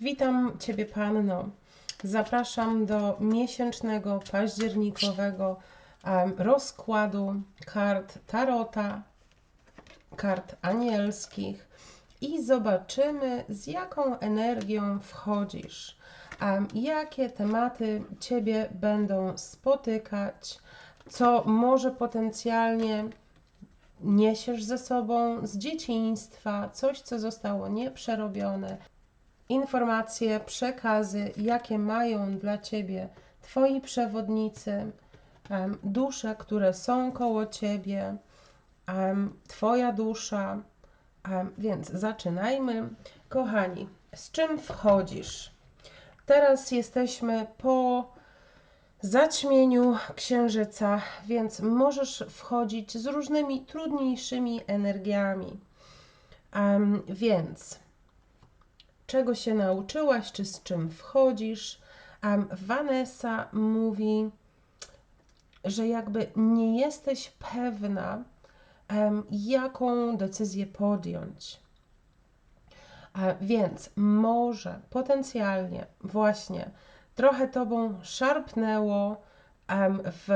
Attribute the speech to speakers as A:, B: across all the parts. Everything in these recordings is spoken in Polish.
A: Witam Ciebie, Panno. Zapraszam do miesięcznego, październikowego em, rozkładu kart Tarota, kart anielskich i zobaczymy, z jaką energią wchodzisz. em, jakie tematy Ciebie będą spotykać, co może potencjalnie niesiesz ze sobą z dzieciństwa, coś, co zostało nieprzerobione, informacje, przekazy, jakie mają dla Ciebie Twoi przewodnicy, dusze, które są koło Ciebie, Twoja dusza. Więc zaczynajmy. Kochani, z czym wchodzisz? Teraz jesteśmy po zaćmieniu księżyca, więc możesz wchodzić z różnymi trudniejszymi energiami. Em, więc czego się nauczyłaś, czy z czym wchodzisz? Em, Vanessa mówi, że jakby nie jesteś pewna, em, jaką decyzję podjąć. A więc może potencjalnie właśnie trochę tobą szarpnęło em, w,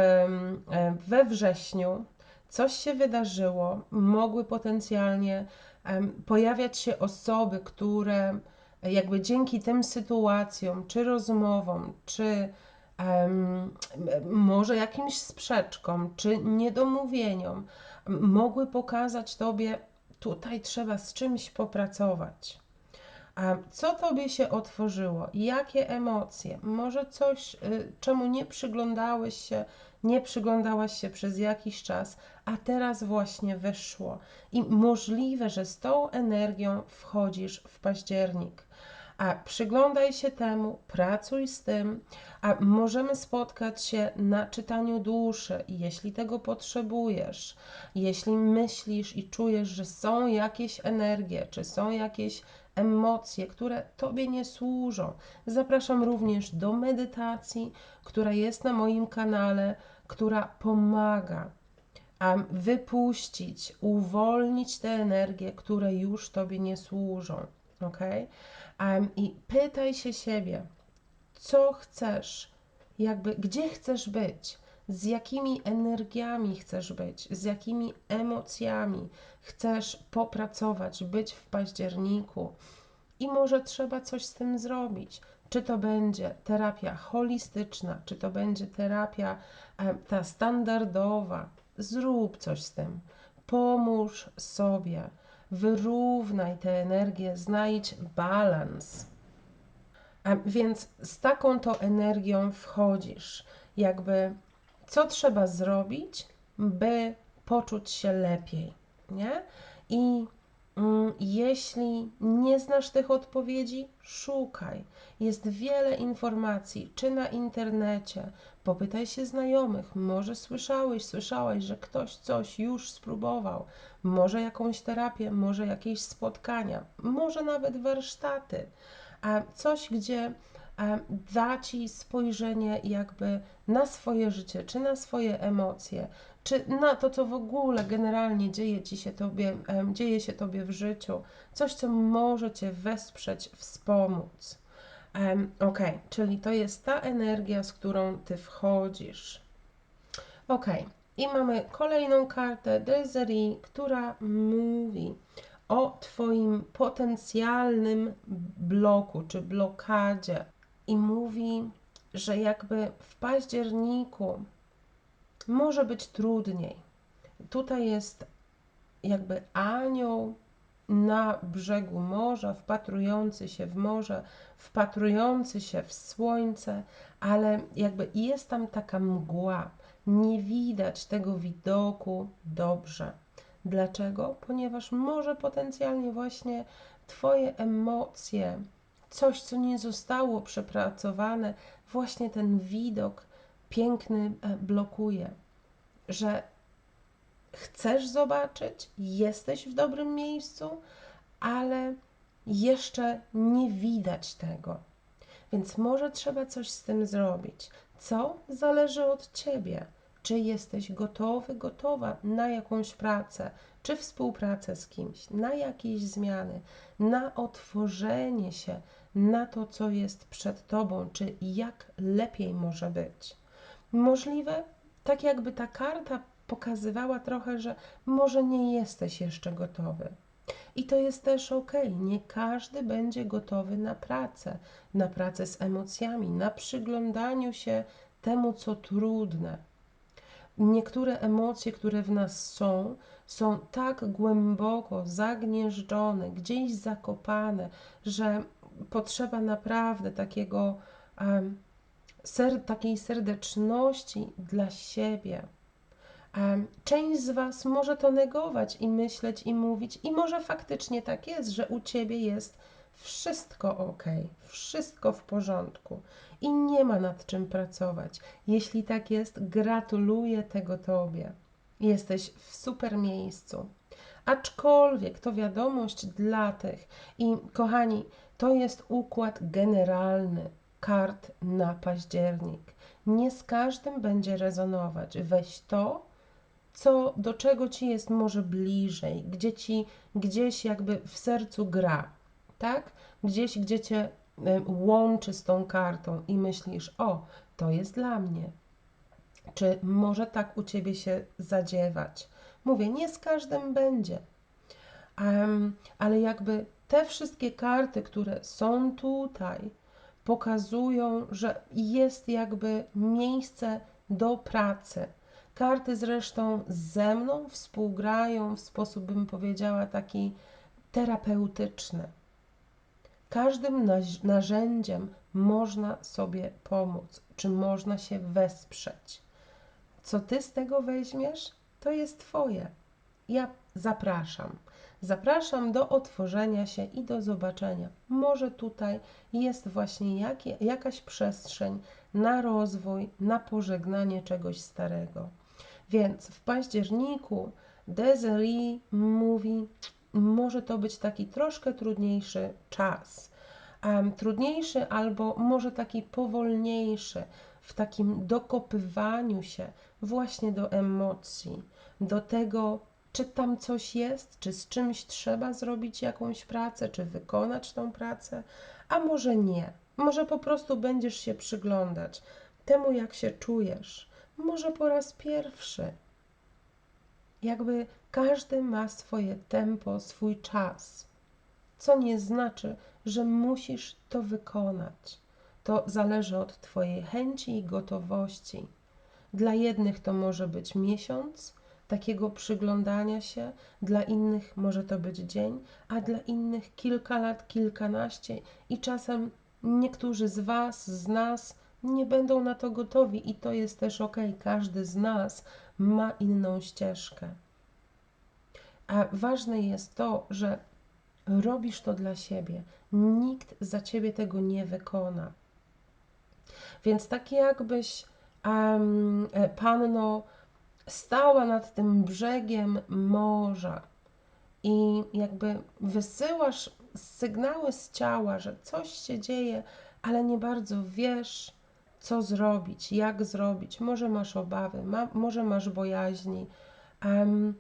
A: we wrześniu, coś się wydarzyło, mogły potencjalnie em, pojawiać się osoby, które jakby dzięki tym sytuacjom, czy rozmowom, czy em, może jakimś sprzeczkom, czy niedomówieniom, mogły pokazać tobie, tutaj trzeba z czymś popracować. A co tobie się otworzyło? Jakie emocje? Może coś, y, czemu nie przyglądałeś się, nie przyglądałaś się przez jakiś czas, a teraz właśnie wyszło. I możliwe, że z tą energią wchodzisz w październik. A przyglądaj się temu, pracuj z tym, a możemy spotkać się na czytaniu duszy, jeśli tego potrzebujesz. Jeśli myślisz i czujesz, że są jakieś energie, czy są jakieś emocje, które Tobie nie służą. Zapraszam również do medytacji, która jest na moim kanale, która pomaga um, wypuścić, uwolnić te energie, które już Tobie nie służą. Ok? I pytaj się siebie, co chcesz, jakby gdzie chcesz być, z jakimi energiami chcesz być, z jakimi emocjami chcesz popracować, być w październiku? I może trzeba coś z tym zrobić. Czy to będzie terapia holistyczna, czy to będzie terapia ta standardowa, zrób coś z tym. Pomóż sobie, wyrównaj tę energię, znajdź balans. A więc z taką to energią wchodzisz. Jakby co trzeba zrobić, by poczuć się lepiej, nie? I jeśli nie znasz tych odpowiedzi, szukaj. Jest wiele informacji, czy na internecie, popytaj się znajomych, może słyszałeś, słyszałaś, że ktoś coś już spróbował, może jakąś terapię, może jakieś spotkania, może nawet warsztaty, a coś, gdzie da ci spojrzenie jakby na swoje życie, czy na swoje emocje, czy na to, co w ogóle generalnie dzieje ci się tobie, dzieje się tobie w życiu, coś, co może cię wesprzeć, wspomóc. Ok, czyli to jest ta energia, z którą ty wchodzisz. Ok, i mamy kolejną kartę Desiree, która mówi o Twoim potencjalnym bloku czy blokadzie i mówi, że jakby w październiku może być trudniej. Tutaj jest jakby anioł na brzegu morza, wpatrujący się w morze, wpatrujący się w słońce, ale jakby jest tam taka mgła. Nie widać tego widoku dobrze. Dlaczego? Ponieważ może potencjalnie właśnie Twoje emocje, coś, co nie zostało przepracowane, właśnie ten widok piękny e, blokuje, że chcesz zobaczyć, jesteś w dobrym miejscu, ale jeszcze nie widać tego. Więc może trzeba coś z tym zrobić. Co zależy od ciebie? Czy jesteś gotowy, gotowa na jakąś pracę, czy współpracę z kimś, na jakieś zmiany, na otworzenie się na to, co jest przed tobą, czy jak lepiej może być. Możliwe, tak jakby ta karta pokazywała trochę, że może nie jesteś jeszcze gotowy. I to jest też ok. Nie każdy będzie gotowy na pracę, na pracę z emocjami, na przyglądaniu się temu, co trudne. Niektóre emocje, które w nas są, są tak głęboko zagnieżdżone, gdzieś zakopane, że potrzeba naprawdę takiego, um, ser, takiej serdeczności dla siebie. Um, część z Was może to negować i myśleć i mówić, i może faktycznie tak jest, że u Ciebie jest wszystko ok, wszystko w porządku i nie ma nad czym pracować. Jeśli tak jest, gratuluję tego Tobie. Jesteś w super miejscu. Aczkolwiek to wiadomość dla tych i kochani, to jest układ generalny kart na październik. Nie z każdym będzie rezonować. Weź to, co do czego ci jest może bliżej, gdzie ci gdzieś jakby w sercu gra, tak? Gdzieś, gdzie cię łączy z tą kartą i myślisz, o, to jest dla mnie. Czy może tak u ciebie się zadziewać? Mówię, nie z każdym będzie, um, ale jakby te wszystkie karty, które są tutaj, pokazują, że jest jakby miejsce do pracy. Karty zresztą ze mną współgrają w sposób, bym powiedziała, taki terapeutyczny. Każdym narzędziem można sobie pomóc, czy można się wesprzeć. Co ty z tego weźmiesz, to jest Twoje. Ja zapraszam. Zapraszam do otworzenia się i do zobaczenia. Może tutaj jest właśnie jakaś przestrzeń na rozwój, na pożegnanie czegoś starego. Więc w październiku Desiree mówi, może to być taki troszkę trudniejszy czas. Um, trudniejszy albo może taki powolniejszy w takim dokopywaniu się właśnie do emocji, do tego, czy tam coś jest, czy z czymś trzeba zrobić jakąś pracę, czy wykonać tą pracę, a może nie. Może po prostu będziesz się przyglądać temu, jak się czujesz. Może po raz pierwszy. Jakby każdy ma swoje tempo, swój czas, co nie znaczy, że musisz to wykonać. To zależy od Twojej chęci i gotowości. Dla jednych to może być miesiąc, takiego przyglądania się, dla innych może to być dzień, a dla innych kilka lat, kilkanaście i czasem niektórzy z Was, z nas nie będą na to gotowi i to jest też ok. Każdy z nas ma inną ścieżkę. A ważne jest to, że robisz to dla siebie. Nikt za ciebie tego nie wykona. Więc tak jakbyś um, panno stała nad tym brzegiem morza i jakby wysyłasz sygnały z ciała, że coś się dzieje, ale nie bardzo wiesz, co zrobić, jak zrobić. Może masz obawy, ma, może masz bojaźni. Um,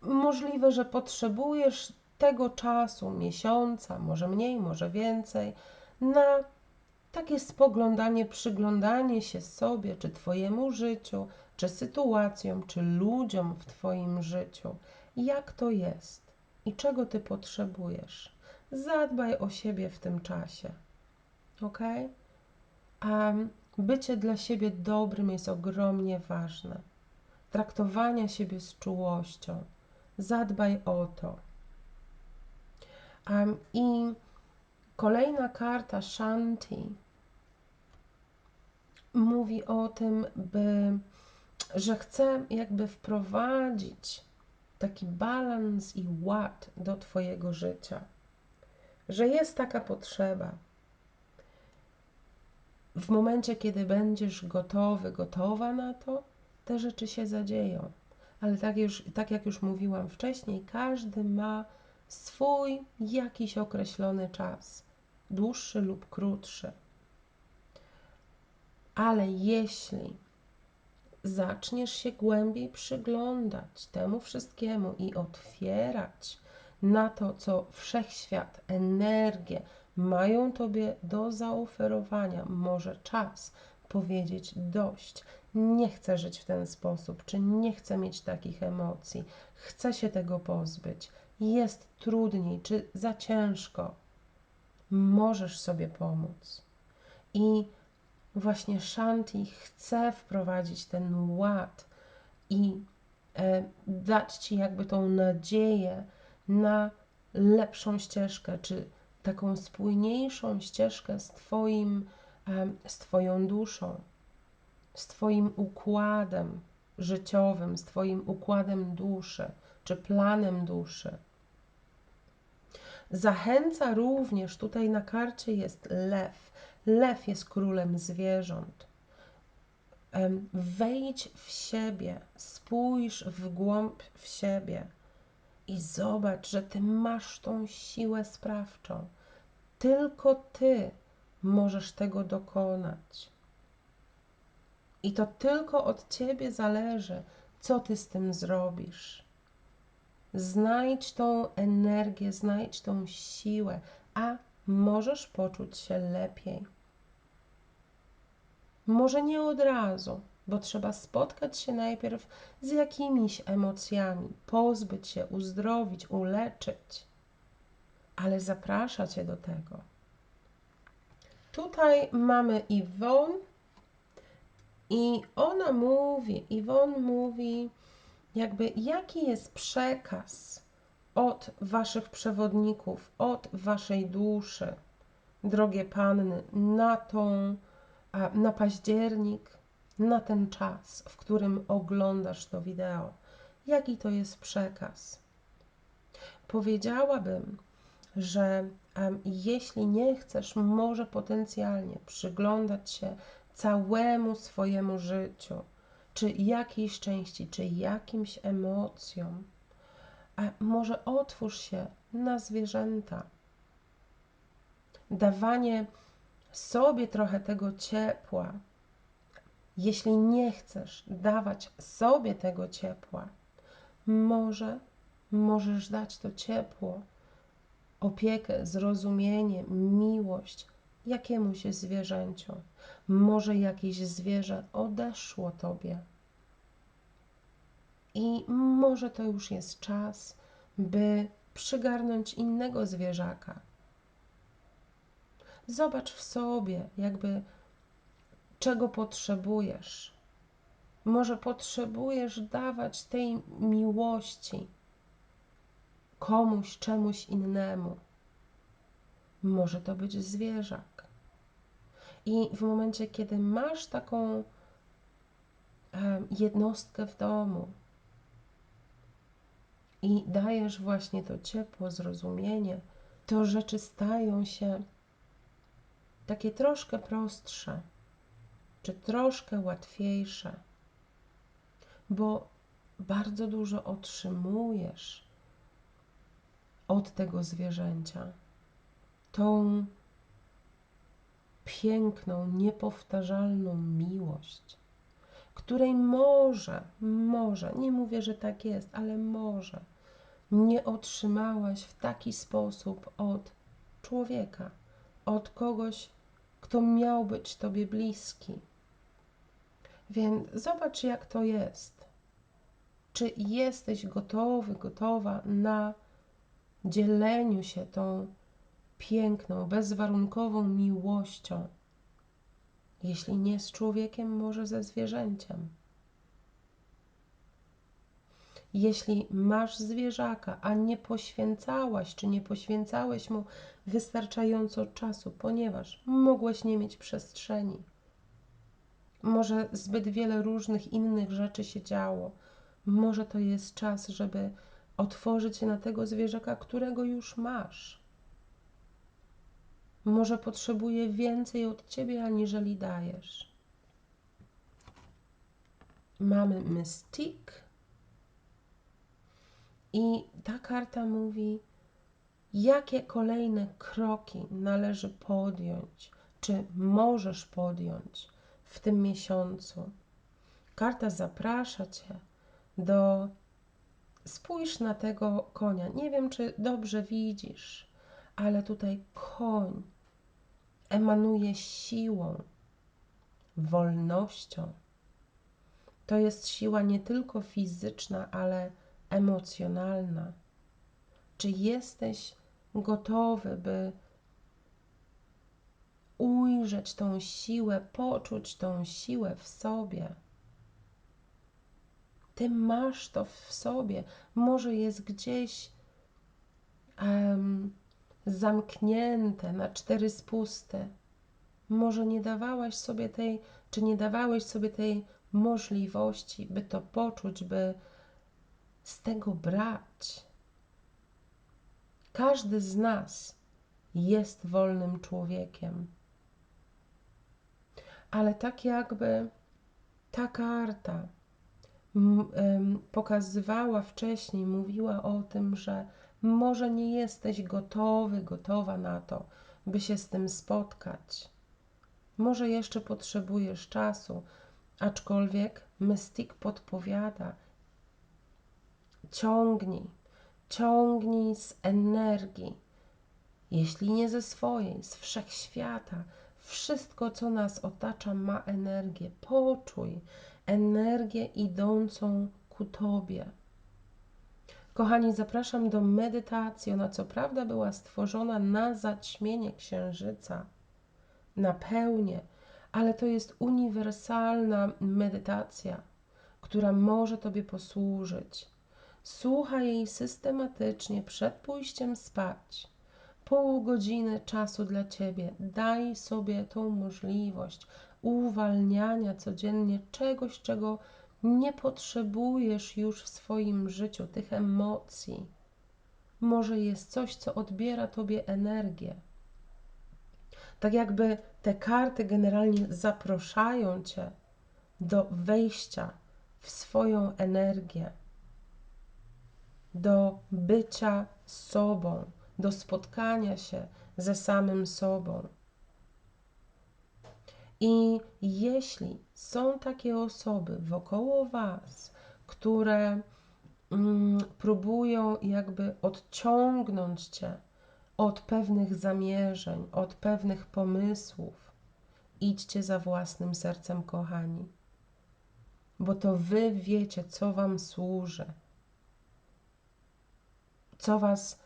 A: możliwe, że potrzebujesz tego czasu, miesiąca, może mniej, może więcej, na takie spoglądanie, przyglądanie się sobie, czy Twojemu życiu, czy sytuacjom, czy ludziom w Twoim życiu. Jak to jest i czego Ty potrzebujesz. Zadbaj o siebie w tym czasie. Ok? Bycie dla siebie dobrym jest ogromnie ważne. Traktowania siebie z czułością. Zadbaj o to. Um, I kolejna karta Shanti mówi o tym, by że chcę jakby wprowadzić taki balans i ład do Twojego życia, że jest taka potrzeba. W momencie, kiedy będziesz gotowy, gotowa na to, te rzeczy się zadzieją. Ale tak, już, tak jak już mówiłam wcześniej, każdy ma swój jakiś określony czas, dłuższy lub krótszy. Ale jeśli zaczniesz się głębiej przyglądać temu wszystkiemu i otwierać na to, co wszechświat, energię mają Tobie do zaoferowania, może czas powiedzieć dość. Nie chcę żyć w ten sposób, czy nie chcę mieć takich emocji, chcę się tego pozbyć. Jest trudniej, czy za ciężko. Możesz sobie pomóc. I właśnie Shanti chce wprowadzić ten ład i e, dać Ci jakby tą nadzieję na lepszą ścieżkę, czy taką spójniejszą ścieżkę z Twoim, e, z Twoją duszą, z Twoim układem życiowym, z Twoim układem duszy, czy planem duszy. Zachęca również, tutaj na karcie jest lew. Lew jest królem zwierząt. Wejdź w siebie, spójrz w głąb w siebie i zobacz, że ty masz tą siłę sprawczą. Tylko ty możesz tego dokonać. I to tylko od ciebie zależy, co ty z tym zrobisz. Znajdź tą energię, znajdź tą siłę, a możesz poczuć się lepiej. Może nie od razu, bo trzeba spotkać się najpierw z jakimiś emocjami, pozbyć się, uzdrowić, uleczyć, ale zaprasza Cię do tego. Tutaj mamy Iwon i ona mówi, Iwon mówi, jakby jaki jest przekaz od Waszych przewodników, od Waszej duszy, drogie panny, na tą, na październik, na ten czas, w którym oglądasz to wideo. Jaki to jest przekaz? Powiedziałabym, że jeśli nie chcesz, może potencjalnie przyglądać się całemu swojemu życiu, czy jakiejś części, czy jakimś emocjom, a może otwórz się na zwierzęta. Dawanie sobie trochę tego ciepła. Jeśli nie chcesz dawać sobie tego ciepła, może możesz dać to ciepło, opiekę, zrozumienie, miłość jakiemuś zwierzęciu. Może jakieś zwierzę odeszło tobie. I może to już jest czas, by przygarnąć innego zwierzaka. Zobacz w sobie, jakby czego potrzebujesz. Może potrzebujesz dawać tej miłości komuś, czemuś innemu. Może to być zwierzak. I w momencie, kiedy masz taką jednostkę w domu i dajesz właśnie to ciepło, zrozumienie, to rzeczy stają się takie troszkę prostsze, czy troszkę łatwiejsze, bo bardzo dużo otrzymujesz od tego zwierzęcia. Tą piękną, niepowtarzalną miłość, której może, może, nie mówię, że tak jest, ale może nie otrzymałaś w taki sposób od człowieka, od kogoś, kto miał być Tobie bliski. Więc zobacz, jak to jest. Czy jesteś gotowy, gotowa na dzieleniu się tą piękną, bezwarunkową miłością, jeśli nie z człowiekiem, może ze zwierzęciem. Jeśli masz zwierzaka, a nie poświęcałaś, czy nie poświęcałeś mu wystarczająco czasu, ponieważ mogłeś nie mieć przestrzeni. Może zbyt wiele różnych innych rzeczy się działo. Może to jest czas, żeby otworzyć się na tego zwierzaka, którego już masz. Może potrzebuje więcej od ciebie, aniżeli dajesz. Mamy Mystique. I ta karta mówi, jakie kolejne kroki należy podjąć, czy możesz podjąć w tym miesiącu. Karta zaprasza cię do. Spójrz na tego konia. Nie wiem, czy dobrze widzisz, ale tutaj koń emanuje siłą, wolnością. To jest siła nie tylko fizyczna, ale emocjonalna. Czy jesteś gotowy, by ujrzeć tą siłę, poczuć tą siłę w sobie? Ty masz to w sobie. Może jest gdzieś um, zamknięte na cztery spusty. Może nie dawałaś sobie tej, czy nie dawałeś sobie tej możliwości, by to poczuć, by z tego brać. Każdy z nas jest wolnym człowiekiem. Ale tak jakby ta karta pokazywała wcześniej, mówiła o tym, że może nie jesteś gotowy, gotowa na to, by się z tym spotkać. Może jeszcze potrzebujesz czasu, aczkolwiek Mystik podpowiada: ciągnij, ciągnij z energii, jeśli nie ze swojej, z wszechświata. Wszystko, co nas otacza, ma energię. Poczuj energię idącą ku Tobie. Kochani, zapraszam do medytacji. Ona co prawda była stworzona na zaćmienie księżyca, na pełnię, ale to jest uniwersalna medytacja, która może Tobie posłużyć. Słuchaj jej systematycznie przed pójściem spać. Pół godziny czasu dla Ciebie. Daj sobie tą możliwość uwalniania codziennie czegoś, czego nie potrzebujesz już w swoim życiu, tych emocji. Może jest coś, co odbiera Tobie energię. Tak jakby te karty generalnie zapraszają Cię do wejścia w swoją energię, do bycia sobą, do spotkania się ze samym sobą. I jeśli są takie osoby wokoło Was, które mm, próbują jakby odciągnąć Cię od pewnych zamierzeń, od pewnych pomysłów, idźcie za własnym sercem, kochani, bo to Wy wiecie, co Wam służy, co Was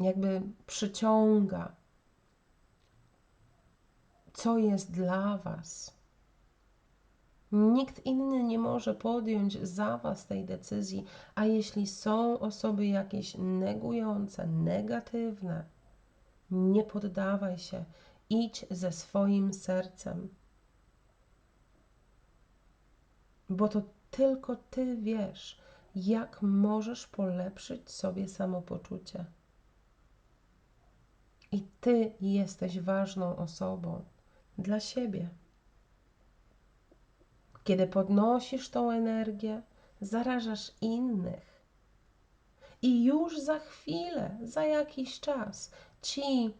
A: jakby przyciąga, co jest dla Was. Nikt inny nie może podjąć za Was tej decyzji, a jeśli są osoby jakieś negujące, negatywne, nie poddawaj się, idź ze swoim sercem. Bo to tylko Ty wiesz, jak możesz polepszyć sobie samopoczucie. I Ty jesteś ważną osobą dla siebie. Kiedy podnosisz tą energię, zarażasz innych. I już za chwilę, za jakiś czas, ci,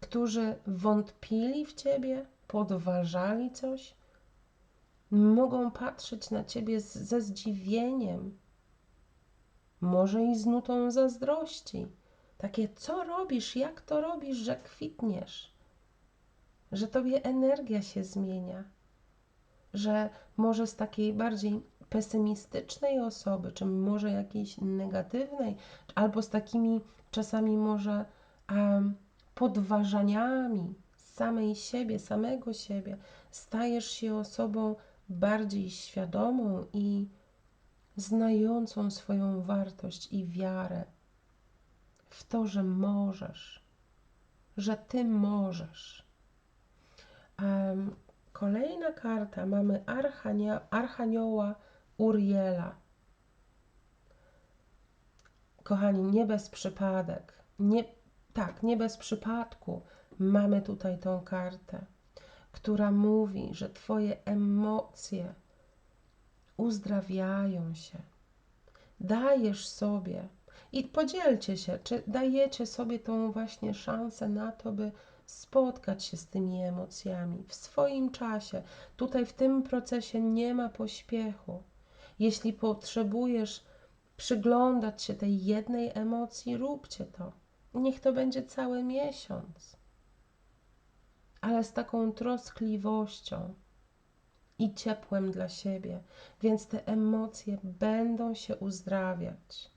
A: którzy wątpili w ciebie, podważali coś, mogą patrzeć na ciebie z, ze zdziwieniem, może i z nutą zazdrości. Takie, co robisz, jak to robisz, że kwitniesz, że tobie energia się zmienia że może z takiej bardziej pesymistycznej osoby, czy może jakiejś negatywnej, albo z takimi czasami może um, podważaniami samej siebie, samego siebie, stajesz się osobą bardziej świadomą i znającą swoją wartość i wiarę w to, że możesz, że ty możesz. Kolejna karta mamy Archania, Archanioła Uriela. Kochani, nie bez przypadek, nie, tak, nie bez przypadku mamy tutaj tą kartę, która mówi, że Twoje emocje uzdrawiają się. Dajesz sobie i podzielcie się, czy dajecie sobie tą właśnie szansę na to, by spotkać się z tymi emocjami w swoim czasie. Tutaj w tym procesie nie ma pośpiechu. Jeśli potrzebujesz przyglądać się tej jednej emocji, róbcie to. Niech to będzie cały miesiąc. Ale z taką troskliwością i ciepłem dla siebie, więc te emocje będą się uzdrawiać.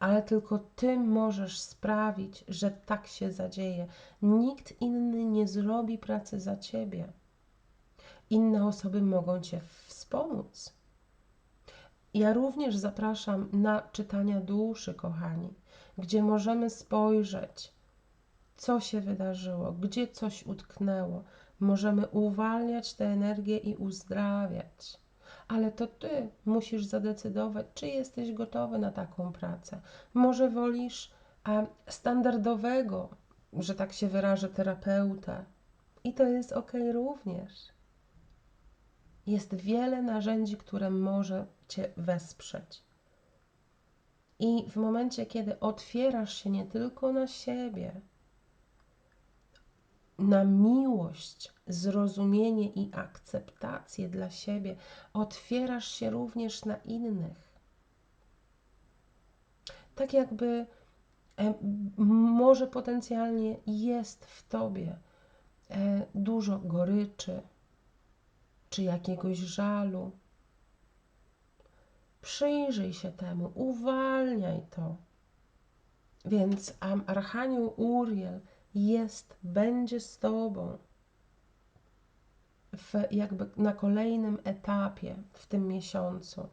A: Ale tylko ty możesz sprawić, że tak się zadzieje. Nikt inny nie zrobi pracy za ciebie. Inne osoby mogą cię wspomóc. Ja również zapraszam na czytania duszy, kochani, gdzie możemy spojrzeć, co się wydarzyło, gdzie coś utknęło. Możemy uwalniać tę energię i uzdrawiać. Ale to ty musisz zadecydować, czy jesteś gotowy na taką pracę. Może wolisz standardowego, że tak się wyrażę, terapeuta. I to jest ok również. Jest wiele narzędzi, które może Cię wesprzeć. I w momencie, kiedy otwierasz się nie tylko na siebie, na miłość, zrozumienie i akceptację dla siebie, otwierasz się również na innych. Tak jakby e, może potencjalnie jest w tobie e, dużo goryczy czy jakiegoś żalu. Przyjrzyj się temu, uwalniaj to. Więc Archanioł Uriel jest, będzie z Tobą w, jakby na kolejnym etapie w tym miesiącu.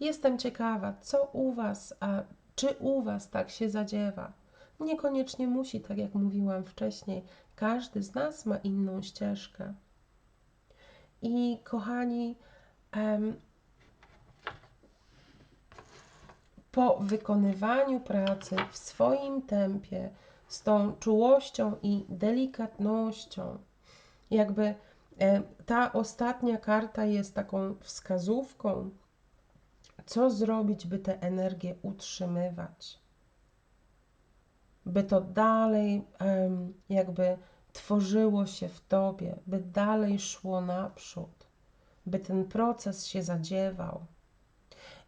A: Jestem ciekawa, co u Was, a czy u Was tak się zadziewa. Niekoniecznie musi, tak jak mówiłam wcześniej, każdy z nas ma inną ścieżkę. I kochani, em, po wykonywaniu pracy w swoim tempie, z tą czułością i delikatnością. Jakby ta ostatnia karta jest taką wskazówką, co zrobić, by tę energię utrzymywać, by to dalej jakby tworzyło się w tobie, by dalej szło naprzód, by ten proces się zadziewał.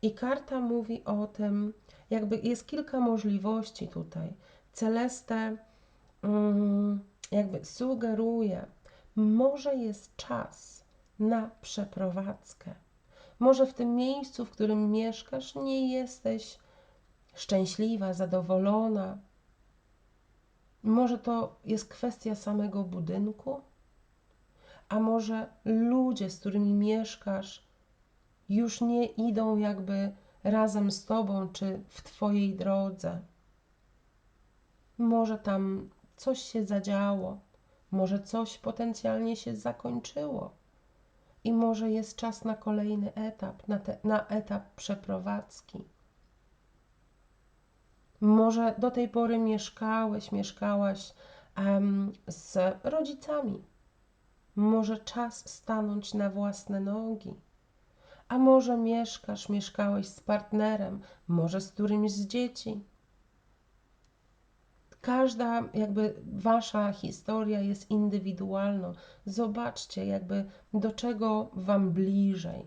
A: I karta mówi o tym, jakby jest kilka możliwości tutaj Celeste mm, jakby sugeruje, może jest czas na przeprowadzkę. Może w tym miejscu, w którym mieszkasz, nie jesteś szczęśliwa, zadowolona. Może to jest kwestia samego budynku, a może ludzie, z którymi mieszkasz, już nie idą jakby razem z tobą czy w twojej drodze. Może tam coś się zadziało, może coś potencjalnie się zakończyło i może jest czas na kolejny etap, na, te, na etap przeprowadzki. Może do tej pory mieszkałeś, mieszkałaś um, z rodzicami. Może czas stanąć na własne nogi. A może mieszkasz, mieszkałeś z partnerem, może z którymś z dzieci. Każda jakby wasza historia jest indywidualna. Zobaczcie jakby do czego wam bliżej.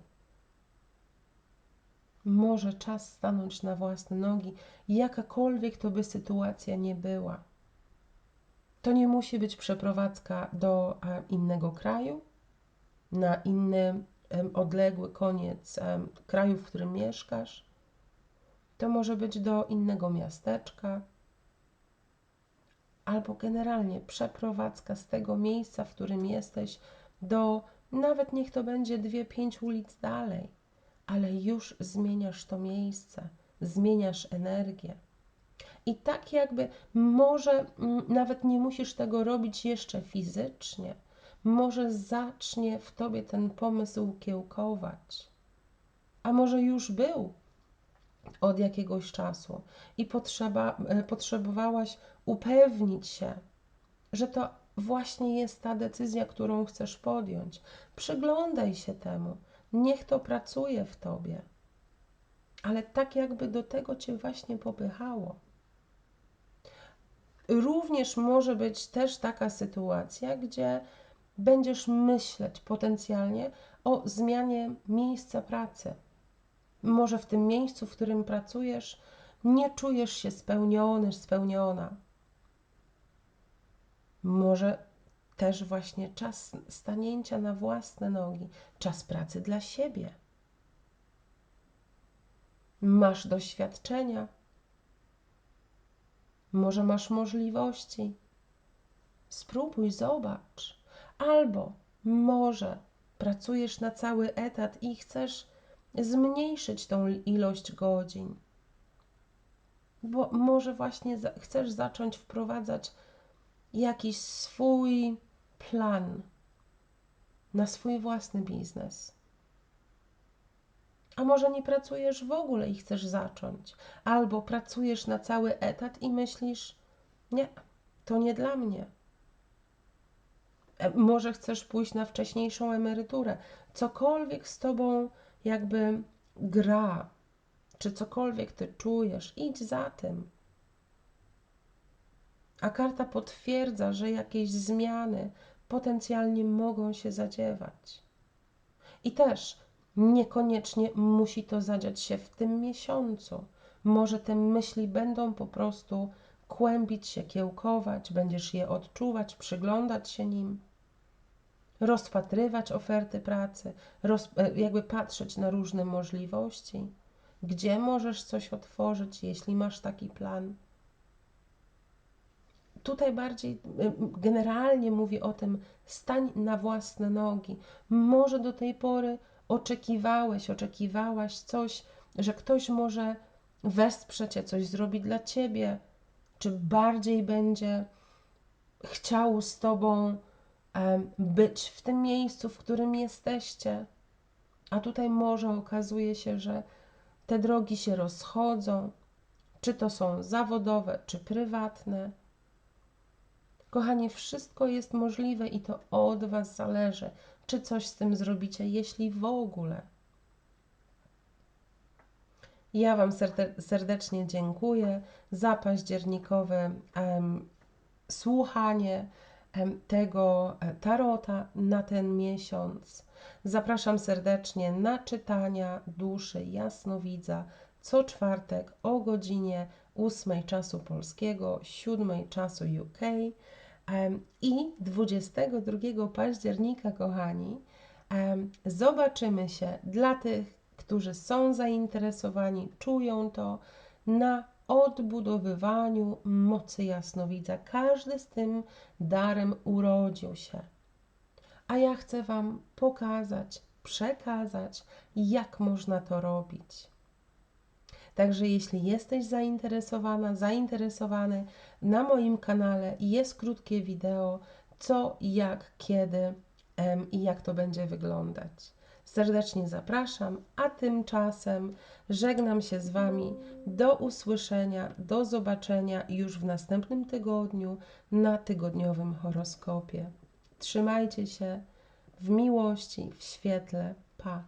A: Może czas stanąć na własne nogi, jakakolwiek to by sytuacja nie była. To nie musi być przeprowadzka do innego kraju, na inny odległy koniec kraju, w którym mieszkasz. To może być do innego miasteczka, albo generalnie przeprowadzka z tego miejsca, w którym jesteś, do nawet niech to będzie dwie, pięć ulic dalej, ale już zmieniasz to miejsce, zmieniasz energię. I tak jakby może nawet nie musisz tego robić jeszcze fizycznie, może zacznie w tobie ten pomysł kiełkować. A może już był od jakiegoś czasu i potrzeba, e, potrzebowałaś upewnić się, że to właśnie jest ta decyzja, którą chcesz podjąć. Przyglądaj się temu, niech to pracuje w tobie, ale tak jakby do tego cię właśnie popychało. również może być też taka sytuacja, gdzie będziesz myśleć potencjalnie o zmianie miejsca pracy. Może w tym miejscu, w którym pracujesz, nie czujesz się spełniony, spełniona. Może też właśnie czas stanięcia na własne nogi, czas pracy dla siebie. Masz doświadczenia, może masz możliwości. Spróbuj, zobacz. Albo może pracujesz na cały etat i chcesz zmniejszyć tą ilość godzin. Bo może właśnie za chcesz zacząć wprowadzać jakiś swój plan na swój własny biznes. A może nie pracujesz w ogóle i chcesz zacząć, albo pracujesz na cały etat i myślisz: Nie, to nie dla mnie. E, może chcesz pójść na wcześniejszą emeryturę. Cokolwiek z tobą jakby gra, czy cokolwiek ty czujesz, idź za tym. A karta potwierdza, że jakieś zmiany potencjalnie mogą się zadziewać. I też niekoniecznie musi to zadziać się w tym miesiącu. Może te myśli będą po prostu kłębić się, kiełkować, będziesz je odczuwać, przyglądać się nim, rozpatrywać oferty pracy, roz, e, jakby patrzeć na różne możliwości, gdzie możesz coś otworzyć, jeśli masz taki plan. Tutaj bardziej e, generalnie mówi o tym, stań na własne nogi. Może do tej pory oczekiwałeś, oczekiwałaś coś, że ktoś może wesprze cię, coś zrobi dla ciebie, czy bardziej będzie chciał z tobą być w tym miejscu, w którym jesteście. A tutaj może okazuje się, że te drogi się rozchodzą, czy to są zawodowe, czy prywatne. Kochanie, wszystko jest możliwe i to od Was zależy, czy coś z tym zrobicie, jeśli w ogóle. Ja Wam serdecznie dziękuję za październikowe um, słuchanie tego e, tarota na ten miesiąc. Zapraszam serdecznie na czytania duszy jasnowidza co czwartek o godzinie 8 czasu polskiego, 7 czasu UK. I 22 października, kochani, zobaczymy się dla tych, którzy są zainteresowani, czują to na odbudowywaniu mocy jasnowidza. Każdy z tym darem urodził się. A ja chcę Wam pokazać, przekazać, jak można to robić. Także jeśli jesteś zainteresowana, zainteresowany, na moim kanale jest krótkie wideo, co, jak, kiedy i jak to będzie wyglądać. Serdecznie zapraszam, a tymczasem żegnam się z Wami. Do usłyszenia, do zobaczenia już w następnym tygodniu na tygodniowym horoskopie. Trzymajcie się w miłości, w świetle. Pa!